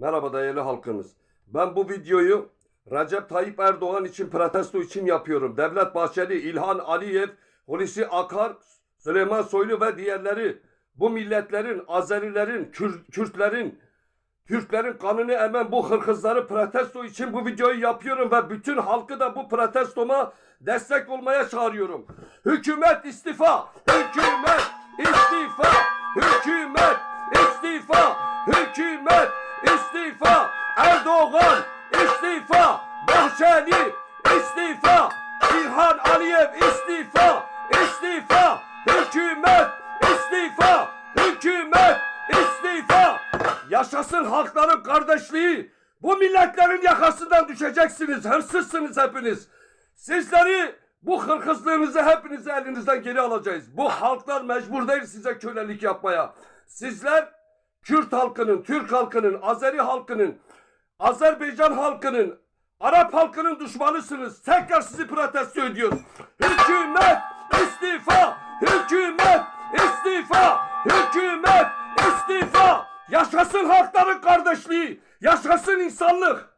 Merhaba değerli halkımız. Ben bu videoyu Recep Tayyip Erdoğan için protesto için yapıyorum. Devlet Bahçeli, İlhan Aliyev, Hulusi Akar, Süleyman Soylu ve diğerleri bu milletlerin, Azerilerin, Kür- Kürtlerin, Türklerin kanını emen bu hırkızları protesto için bu videoyu yapıyorum ve bütün halkı da bu protestoma destek olmaya çağırıyorum. Hükümet istifa! Hükümet istifa! Hükümet istifa! Hükümet istifa! Erdoğan istifa! Bahçeli istifa! İlhan Aliyev istifa! İstifa! Hükümet istifa! Hükümet istifa! Yaşasın halkların kardeşliği! Bu milletlerin yakasından düşeceksiniz. Hırsızsınız hepiniz. Sizleri bu hırkızlığınızı hepinizi elinizden geri alacağız. Bu halklar mecbur değil size kölelik yapmaya. Sizler Kürt halkının, Türk halkının, Azeri halkının, Azerbaycan halkının, Arap halkının düşmanısınız. Tekrar sizi protesto ediyoruz. Hükümet istifa! Hükümet istifa! Hükümet istifa! Yaşasın halkların kardeşliği! Yaşasın insanlık!